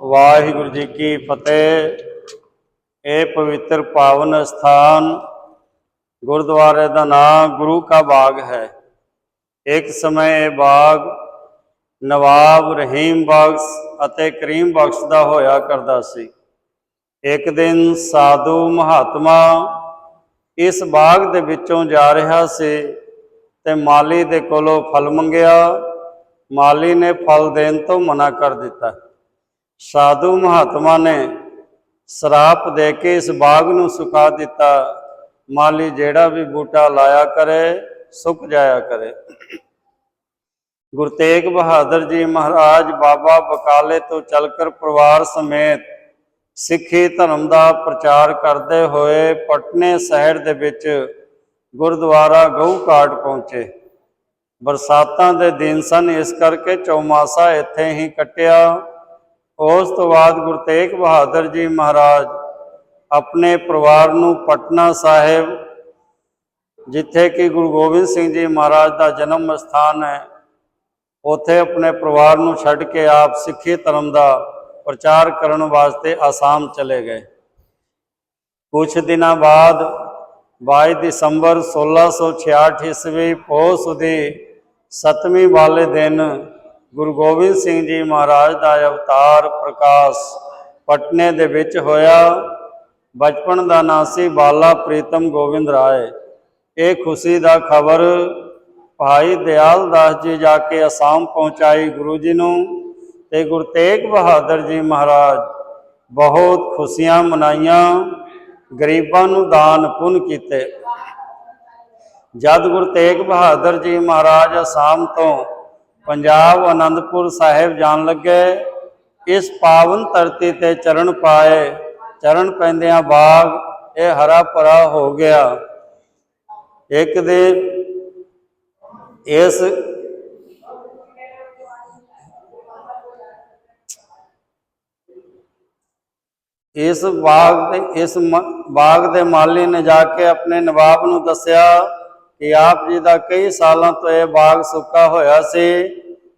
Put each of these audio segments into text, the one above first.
ਵਾਹਿਗੁਰੂ ਜੀ ਕੀ ਫਤਿਹ। ਇਹ ਪਵਿੱਤਰ ਪਾਵਨ ਸਥਾਨ ਗੁਰਦੁਆਰੇ ਦਾ ਨਾਮ ਗੁਰੂ ਕਾ ਬਾਗ ਹੈ। ਇੱਕ ਸਮੇਂ ਇਹ ਬਾਗ ਨਵਾਬ ਰਹੀਮ ਬਖਸ਼ ਅਤੇ ਕਰੀਮ ਬਖਸ਼ ਦਾ ਹੋਇਆ ਕਰਦਾ ਸੀ। ਇੱਕ ਦਿਨ ਸਾਧੂ ਮਹਾਤਮਾ ਇਸ ਬਾਗ ਦੇ ਵਿੱਚੋਂ ਜਾ ਰਿਹਾ ਸੀ ਤੇ ਮਾਲੀ ਦੇ ਕੋਲੋਂ ਫਲ ਮੰਗਿਆ। ਮਾਲੀ ਨੇ ਫਲ ਦੇਣ ਤੋਂ ਮਨਾ ਕਰ ਦਿੱਤਾ। ਸਾਧੂ ਮਹਾਤਮਾ ਨੇ ਸਰਾਪ ਦੇ ਕੇ ਇਸ ਬਾਗ ਨੂੰ ਸੁਕਾ ਦਿੱਤਾ। ਮਾਲੀ ਜਿਹੜਾ ਵੀ ਬੂਟਾ ਲਾਇਆ ਕਰੇ, ਸੁੱਕ ਜਾਇਆ ਕਰੇ। ਗੁਰੂ ਤੇਗ ਬਹਾਦਰ ਜੀ ਮਹਾਰਾਜ ਬਾਬਾ ਬਕਾਲੇ ਤੋਂ ਚੱਲਕਰ ਪਰਿਵਾਰ ਸਮੇਤ ਸਿੱਖੀ ਧਰਮ ਦਾ ਪ੍ਰਚਾਰ ਕਰਦੇ ਹੋਏ ਪਟਨੇ ਸ਼ਹਿਰ ਦੇ ਵਿੱਚ ਗੁਰਦੁਆਰਾ ਗਊ ਘਾਟ ਪਹੁੰਚੇ। ਬਰਸਾਤਾਂ ਦੇ ਦਿਨ ਸਨ, ਇਸ ਕਰਕੇ ਚੌਮਾਸਾ ਇੱਥੇ ਹੀ ਕੱਟਿਆ। ਉਸ ਤੋਂ ਬਾਅਦ ਗੁਰੂ ਤੇਗ ਬਹਾਦਰ ਜੀ ਮਹਾਰਾਜ ਆਪਣੇ ਪਰਿਵਾਰ ਨੂੰ ਪਟਨਾ ਸਾਹਿਬ, ਜਿੱਥੇ ਕਿ ਗੁਰੂ ਗੋਬਿੰਦ ਸਿੰਘ ਜੀ ਮਹਾਰਾਜ ਦਾ ਜਨਮ ਸਥਾਨ ਹੈ, ਉੱਥੇ ਆਪਣੇ ਪਰਿਵਾਰ ਨੂੰ ਛੱਡ ਕੇ ਆਪ ਸਿੱਖੀ ਧਰਮ ਦਾ ਪ੍ਰਚਾਰ ਕਰਨ ਵਾਸਤੇ ਆਸਾਮ ਚਲੇ ਗਏ। ਕੁਝ ਦਿਨਾਂ ਬਾਅਦ 22 ਦਸੰਬਰ 1666 ਈਸਵੀ ਪੋਹ ਸੁਦੀ ਸਤਵੀਂ ਵਾਲੇ ਦਿਨ ਗੁਰੂ ਗੋਬਿੰਦ ਸਿੰਘ ਜੀ ਮਹਾਰਾਜ ਦਾ ਅਵਤਾਰ ਪ੍ਰਕਾਸ਼ ਪਟਨੇ ਦੇ ਵਿੱਚ ਹੋਇਆ। ਬਚਪਨ ਦਾ ਨਾਂ ਸੀ ਬਾਲਾ ਪ੍ਰੀਤਮ ਗੋਬਿੰਦ ਰਾਏ। ਇਹ ਖੁਸ਼ੀ ਦਾ ਖਬਰ ਭਾਈ ਦਿਆਲ ਦਾਸ ਜੀ ਜਾ ਕੇ ਅਸਾਮ ਪਹੁੰਚਾਈ ਗੁਰੂ ਜੀ ਨੂੰ ਤੇ ਗੁਰੂ ਤੇਗ ਬਹਾਦਰ ਜੀ ਮਹਾਰਾਜ ਬਹੁਤ ਖੁਸ਼ੀਆਂ ਮਨਾਈਆਂ, ਗਰੀਬਾਂ ਨੂੰ ਦਾਨ ਪੁੰਨ ਕੀਤੇ। ਜਦ ਗੁਰੂ ਤੇਗ ਬਹਾਦਰ ਜੀ ਮਹਾਰਾਜ ਅਸਾਮ ਤੋਂ ਪੰਜਾਬ ਆਨੰਦਪੁਰ ਸਾਹਿਬ ਜਾਣ ਲੱਗੇ, ਇਸ ਪਾਵਨ ਧਰਤੀ ਤੇ ਚਰਨ ਪਾਏ, ਚਰਨ ਪੈਂਦਿਆਂ ਬਾਗ ਇਹ ਹਰਾ ਭਰਾ ਹੋ ਗਿਆ। ਇੱਕ ਦਿਨ ਇਸ ਇਸ ਬਾਗ ਦੇ, ਇਸ ਬਾਗ ਦੇ ਮਾਲੀ ਨੇ ਜਾ ਕੇ ਆਪਣੇ ਨਵਾਬ ਨੂੰ ਦੱਸਿਆ ਕਿ ਆਪ ਜੀ ਦਾ ਕਈ ਸਾਲਾਂ ਤੋਂ ਇਹ ਬਾਗ ਸੁੱਕਾ ਹੋਇਆ ਸੀ।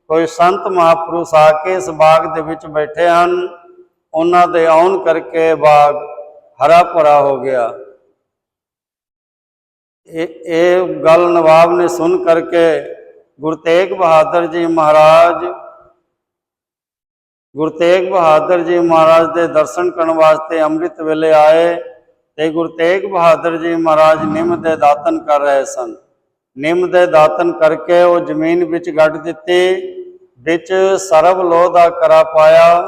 ਕੋਈ ਸੰਤ ਮਹਾਪੁਰਸ਼ ਆ ਕੇ ਇਸ ਬਾਗ ਦੇ ਵਿੱਚ ਬੈਠੇ ਹਨ। ਉਹਨਾਂ ਦੇ ਆਉਣ ਕਰਕੇ ਇਹ ਬਾਗ ਹਰਾ ਭਰਾ ਹੋ ਗਿਆ। ਇਹ ਇਹ ਗੱਲ ਨਵਾਬ ਨੇ ਸੁਣ ਕਰਕੇ ਗੁਰੂ ਤੇਗ ਬਹਾਦਰ ਜੀ ਮਹਾਰਾਜ, ਗੁਰੂ ਤੇਗ ਬਹਾਦਰ ਜੀ ਮਹਾਰਾਜ ਦੇ ਦਰਸ਼ਨ ਕਰਨ ਵਾਸਤੇ ਅੰਮ੍ਰਿਤ ਵੇਲੇ ਆਏ। ਤੇ ਗੁਰੂ ਤੇਗ ਬਹਾਦਰ ਜੀ ਮਹਾਰਾਜ ਨਿੰਮ ਦੇ ਦਾਤਨ ਕਰ ਰਹੇ ਸਨ। ਨਿੰਮ ਦੇ ਦਾਤਨ ਕਰਕੇ ਉਹ ਜ਼ਮੀਨ ਵਿੱਚ ਗੱਡ ਦਿੱਤੀ, ਵਿੱਚ ਸਰਬ ਲੋਹ ਦਾ ਕਰਾ ਪਾਇਆ।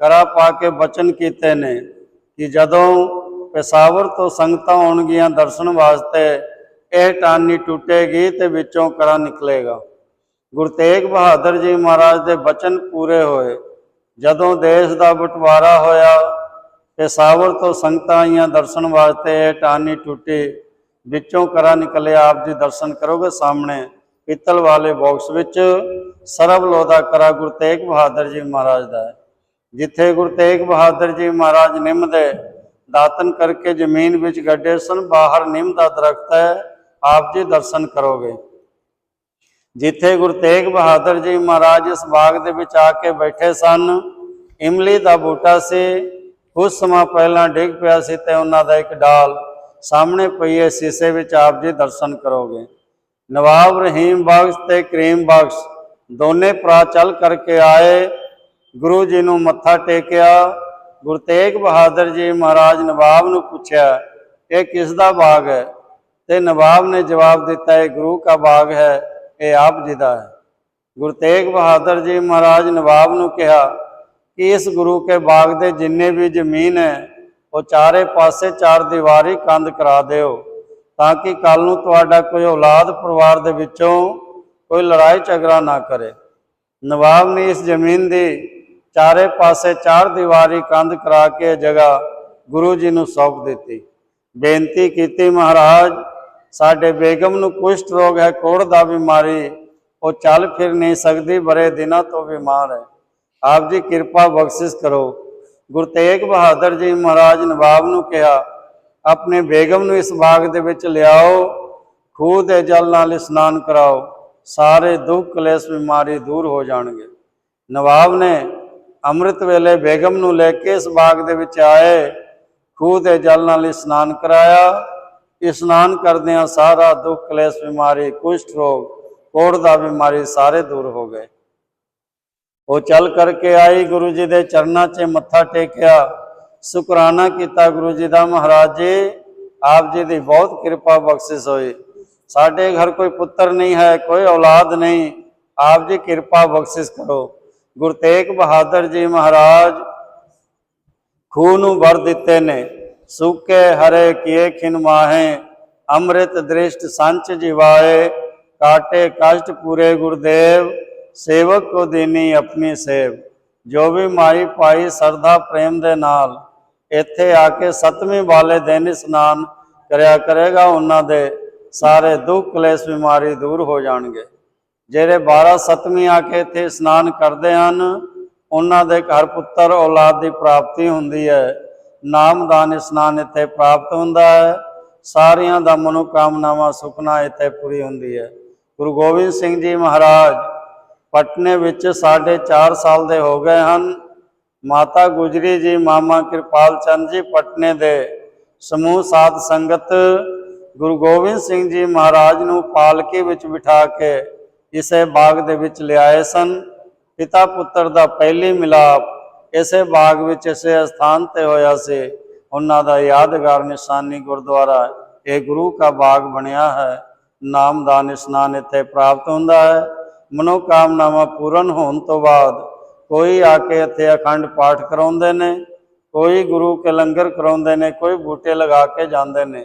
ਕਰਾ ਪਾ ਕੇ ਬਚਨ ਕੀਤੇ ਨੇ ਕਿ ਜਦੋਂ ਪੇਸ਼ਾਵਰ ਤੋਂ ਸੰਗਤਾਂ ਆਉਣਗੀਆਂ ਦਰਸ਼ਨ ਵਾਸਤੇ, ਇਹ ਟਾਨੀ ਟੁੱਟੇਗੀ ਤੇ ਵਿੱਚੋਂ ਕਰਾ ਨਿਕਲੇਗਾ। ਗੁਰੂ ਤੇਗ ਬਹਾਦਰ ਜੀ ਮਹਾਰਾਜ ਦੇ ਬਚਨ ਪੂਰੇ ਹੋਏ। ਜਦੋਂ ਦੇਸ਼ ਦਾ ਬਟਵਾਰਾ ਹੋਇਆ ਪੇਸ਼ਾਵਰ ਤੋਂ ਸੰਗਤਾਂ ਆਈਆਂ ਦਰਸ਼ਨ ਵਾਸਤੇ, ਇਹ ਟਾਨੀ ਟੁੱਟੀ ਵਿੱਚੋਂ ਕਰਾ ਨਿਕਲੇ ਆਪ ਜੀ ਦਰਸ਼ਨ ਕਰੋਗੇ ਸਾਹਮਣੇ, ਪਿੱਤਲ ਵਾਲੇ ਬਾਕਸ ਵਿੱਚ ਸਰਬ ਲੋਹ ਦਾ ਕਰਾ ਗੁਰੂ ਤੇਗ ਬਹਾਦਰ ਜੀ ਮਹਾਰਾਜ ਦਾ ਜਿੱਥੇ ਗੁਰੂ ਤੇਗ ਬਹਾਦਰ ਜੀ ਮਹਾਰਾਜ ਨਿੰਮ ਦੇ ਦਾਤਨ ਕਰਕੇ ਜ਼ਮੀਨ ਵਿੱਚ ਗੱਡੇ ਸਨ, ਬਾਹਰ ਨਿੰਮ ਦਾ ਦਰਖਤ ਹੈ, ਆਪ ਜੀ ਦਰਸ਼ਨ ਕਰੋਗੇ। ਜਿੱਥੇ ਗੁਰੂ ਤੇਗ ਬਹਾਦਰ ਜੀ ਮਹਾਰਾਜ ਇਸ ਬਾਗ ਦੇ ਵਿੱਚ ਆ ਕੇ ਬੈਠੇ ਸਨ, ਇਮਲੀ ਦਾ ਬੂਟਾ ਸੀ ਕੁਝ ਸਮਾਂ ਪਹਿਲਾਂ ਡਿੱਗ ਪਿਆ ਸੀ ਤੇ ਉਹਨਾਂ ਦਾ ਇੱਕ ਡਾਲ ਸਾਹਮਣੇ ਪਈ ਹੈ, ਸ਼ੀਸ਼ੇ ਵਿੱਚ ਆਪ ਜੀ ਦਰਸ਼ਨ ਕਰੋਗੇ। ਨਵਾਬ ਰਹੀਮ ਬਖਸ਼ ਤੇ ਕਰੀਮ ਬਖਸ਼ ਦੋਨੇ ਭਰਾ ਚੱਲ ਕਰਕੇ ਆਏ। ਗੁਰੂ ਜੀ ਨੂੰ ਮੱਥਾ ਟੇਕਿਆ। ਗੁਰੂ ਤੇਗ ਬਹਾਦਰ ਜੀ ਮਹਾਰਾਜ ਨਵਾਬ ਨੂੰ ਪੁੱਛਿਆ, ਇਹ ਕਿਸ ਦਾ ਬਾਗ ਹੈ? ਤੇ ਨਵਾਬ ਨੇ ਜਵਾਬ ਦਿੱਤਾ, ਇਹ ਗੁਰੂ ਦਾ ਬਾਗ ਹੈ, ਇਹ ਆਪ ਜੀ ਦਾ ਹੈ। ਗੁਰੂ ਤੇਗ ਬਹਾਦਰ ਜੀ ਮਹਾਰਾਜ ਨਵਾਬ ਨੂੰ ਕਿਹਾ ਇਸ ਗੁਰੂ ਕੇ ਬਾਗ ਦੇ ਜਿੰਨੇ ਵੀ ਜ਼ਮੀਨ ਹੈ, ਉਹ ਚਾਰੇ ਪਾਸੇ ਚਾਰ ਦੀਵਾਰੀ ਕੰਧ ਕਰਾ ਦਿਓ, ਤਾਂ ਕਿ ਕੱਲ ਨੂੰ ਤੁਹਾਡਾ ਕੋਈ ਔਲਾਦ ਪਰਿਵਾਰ ਦੇ ਵਿੱਚੋਂ ਕੋਈ ਲੜਾਈ ਝਗੜਾ ਨਾ ਕਰੇ। ਨਵਾਬ ਨੇ ਇਸ ਜ਼ਮੀਨ ਦੀ ਚਾਰੇ ਪਾਸੇ ਚਾਰ ਦੀਵਾਰੀ ਕੰਧ ਕਰਾ ਕੇ ਜਗ੍ਹਾ ਗੁਰੂ ਜੀ ਨੂੰ ਸੌਂਪ ਦਿੱਤੀ। ਬੇਨਤੀ ਕੀਤੀ, ਮਹਾਰਾਜ, ਸਾਡੇ ਬੇਗਮ ਨੂੰ ਕੁਸ਼ਟ ਰੋਗ ਹੈ, ਕੋੜ ਦਾ ਬਿਮਾਰੀ, ਉਹ ਚੱਲ ਫਿਰ ਨਹੀਂ ਸਕਦੀ, ਬੜੇ ਦਿਨਾਂ ਤੋਂ ਬਿਮਾਰ ਹੈ। ਆਪ ਜੀ ਕਿਰਪਾ ਬਖਸ਼ਿਸ਼ ਕਰੋ। ਗੁਰੂ ਤੇਗ ਬਹਾਦਰ ਜੀ ਮਹਾਰਾਜ ਨਵਾਬ ਨੂੰ ਕਿਹਾ, ਆਪਣੇ ਬੇਗਮ ਨੂੰ ਇਸ ਬਾਗ ਦੇ ਵਿੱਚ ਲਿਆਓ, ਖੂਹ ਦੇ ਜਲ ਨਾਲ ਇਸ਼ਨਾਨ ਕਰਾਓ, ਸਾਰੇ ਦੁੱਖ ਕਲੇਸ਼ ਬਿਮਾਰੀ ਦੂਰ ਹੋ ਜਾਣਗੇ। ਨਵਾਬ ਨੇ ਅੰਮ੍ਰਿਤ ਵੇਲੇ ਬੇਗਮ ਨੂੰ ਲੈ ਕੇ ਇਸ ਬਾਗ ਦੇ ਵਿੱਚ ਆਏ, ਖੂਹ ਦੇ ਜਲ ਨਾਲ ਇਸ਼ਨਾਨ ਕਰਾਇਆ। ਇਸ਼ਨਾਨ ਕਰਦਿਆਂ ਸਾਰਾ ਦੁੱਖ ਕਲੇਸ਼ ਬਿਮਾਰੀ, ਕੁਸ਼ਟ ਰੋਗ, ਕੋੜ ਦਾ ਬਿਮਾਰੀ ਸਾਰੇ ਦੂਰ ਹੋ ਗਏ। ਉਹ ਚੱਲ ਕਰਕੇ ਆਈ, ਗੁਰੂ ਜੀ ਦੇ ਚਰਨਾਂ 'ਚ ਮੱਥਾ ਟੇਕਿਆ। ਸ਼ੁਕਰਾਨਾ ਕੀਤਾ ਗੁਰੂ ਜੀ ਦਾ ਮਹਾਰਾਜ ਜੀ। ਆਪ ਜੀ ਦੀ ਬਹੁਤ ਕਿਰਪਾ ਬਖਸ਼ਿਸ਼ ਹੋਈ। ਸਾਡੇ ਘਰ ਕੋਈ ਪੁੱਤਰ ਨਹੀਂ ਹੈ, ਕੋਈ ਔਲਾਦ ਨਹੀਂ। ਆਪ ਜੀ ਕਿਰਪਾ ਬਖਸ਼ਿਸ਼ ਕਰੋ। ਗੁਰੂ ਤੇਗ ਬਹਾਦਰ ਜੀ ਮਹਾਰਾਜ ਖੂਹ ਨੂੰ ਵਰ ਦਿੱਤੇ ਨੇ। ਸੁਕੇ ਹਰੇ ਕੀਏ ਖਿਨ ਮਾਹੇ, ਅੰਮ੍ਰਿਤ ਦ੍ਰਿਸ਼ਟ ਸੰਚ ਜਿਵਾਏ। ਕਾਟੇ ਕਸ਼ਟ ਪੂਰੇ ਗੁਰਦੇਵ। ਸੇਵਕ ਕੋ ਦੇਨੀ ਆਪਣੀ ਸੇਵ। ਜੋ ਵੀ ਮਾਈ ਪਾਈ ਸਰਦਾ ਪ੍ਰੇਮ ਦੇ ਨਾਲ ਇੱਥੇ ਆ ਕੇ ਸਤਵੇਂ ਵਾਲੇ ਦਿਨ ਇਸ਼ਨਾਨ ਕਰਿਆ ਕਰੇਗਾ, ਉਹਨਾਂ ਦੇ ਸਾਰੇ ਦੁੱਖ ਕਲੇਸ਼ ਬਿਮਾਰੀ ਦੂਰ ਹੋ ਜਾਣਗੇ। ਜਿਹੜੇ 12 ਸਤਵੀਂ ਆ ਕੇ ਇੱਥੇ ਇਸ਼ਨਾਨ ਕਰਦੇ ਹਨ, ਉਹਨਾਂ ਦੇ ਘਰ ਪੁੱਤਰ ਔਲਾਦ ਦੀ ਪ੍ਰਾਪਤੀ ਹੁੰਦੀ ਹੈ। ਨਾਮਦਾਨ ਇਸ਼ਨਾਨ ਇੱਥੇ ਪ੍ਰਾਪਤ ਹੁੰਦਾ ਹੈ। ਸਾਰਿਆਂ ਦਾ ਮਨੋਕਾਮਨਾਵਾਂ, ਸੁਪਨਾ ਇੱਥੇ ਪੂਰੀ ਹੁੰਦੀ ਹੈ। ਗੁਰੂ ਗੋਬਿੰਦ ਸਿੰਘ ਜੀ ਮਹਾਰਾਜ ਪਟਨੇ ਵਿੱਚ ਸਾਢੇ 4 ਸਾਲ ਦੇ ਹੋ ਗਏ ਹਨ। ਮਾਤਾ ਗੁਜਰੀ ਜੀ, ਮਾਮਾ ਕਿਰਪਾਲ ਚੰਦ ਜੀ, ਪਟਨੇ ਦੇ ਸਮੂਹ ਸਾਧ ਸੰਗਤ, ਗੁਰੂ ਗੋਬਿੰਦ ਸਿੰਘ ਜੀ ਮਹਾਰਾਜ ਨੂੰ ਪਾਲਕੀ ਵਿੱਚ ਬਿਠਾ ਕੇ ਇਸੇ ਬਾਗ ਦੇ ਵਿੱਚ ਲਿਆਏ ਸਨ। ਪਿਤਾ ਪੁੱਤਰ ਦਾ ਪਹਿਲੀ ਮਿਲਾਪ ਇਸੇ ਬਾਗ ਵਿੱਚ ਇਸੇ ਸਥਾਨ ਤੇ ਹੋਇਆ ਸੀ। ਉਹਨਾਂ ਦਾ ਯਾਦਗਾਰ ਨਿਸ਼ਾਨੀ ਗੁਰਦੁਆਰਾ, ਇਹ ਗੁਰੂ ਕਾ ਬਾਗ ਬਣਿਆ ਹੈ। ਨਾਮਦਾਨ ਇਸ਼ਨਾਨ ਇੱਥੇ ਪ੍ਰਾਪਤ ਹੁੰਦਾ ਹੈ। ਮਨੋਕਾਮਨਾਵਾਂ ਪੂਰਨ ਹੋਣ ਤੋਂ ਬਾਅਦ ਕੋਈ ਆ ਕੇ ਇੱਥੇ ਅਖੰਡ ਪਾਠ ਕਰਾਉਂਦੇ ਨੇ, ਕੋਈ ਗੁਰੂ ਕੇ ਲੰਗਰ ਕਰਾਉਂਦੇ ਨੇ, ਕੋਈ ਬੂਟੇ ਲਗਾ ਕੇ ਜਾਂਦੇ ਨੇ।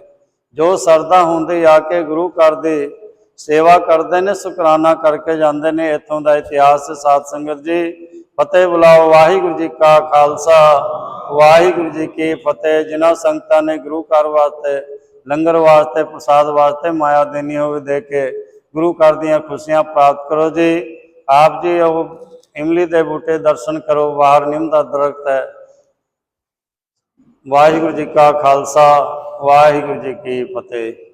ਜੋ ਸਰਦਾ ਹੁੰਦੀ ਆ ਕੇ ਗੁਰੂ ਘਰ ਦੀ ਸੇਵਾ ਕਰਦੇ ਨੇ, ਸ਼ੁਕਰਾਨਾ ਕਰਕੇ ਜਾਂਦੇ ਨੇ। ਇੱਥੋਂ ਦਾ ਇਤਿਹਾਸ ਹੈ ਸਾਧ ਸੰਗਤ ਜੀ, ਫਤਿਹ ਬੁਲਾਓ, ਵਾਹਿਗੁਰੂ ਜੀ ਕਾ ਖਾਲਸਾ। ਵਾਹਿਗੁਰੂ ਜੀ ਕੀ ਫਤਿਹ। ਜਿਨ੍ਹਾਂ ਸੰਗਤਾਂ ਨੇ ਗੁਰੂ ਘਰ ਵਾਸਤੇ, ਲੰਗਰ ਵਾਸਤੇ, ਪ੍ਰਸਾਦ ਵਾਸਤੇ ਮਾਇਆ ਦੇਣੀ ਹੋਵੇ ਦੇ ਕੇ ਗੁਰੂ ਘਰ ਦੀਆਂ ਖੁਸ਼ੀਆਂ ਪ੍ਰਾਪਤ ਕਰੋ ਜੀ। ਆਪ ਜੀ ਉਹ ਇਮਲੀ ਦੇ ਬੂਟੇ ਦਰਸ਼ਨ ਕਰੋ ਬਾਹਰ ਨਿੰਮ ਦਾ ਦਰਖਤ ਹੈ। ਵਾਹਿਗੁਰੂ ਜੀ ਕਾ ਖਾਲਸਾ, ਵਾਹਿਗੁਰੂ ਜੀ ਕੀ ਫਤਿਹ।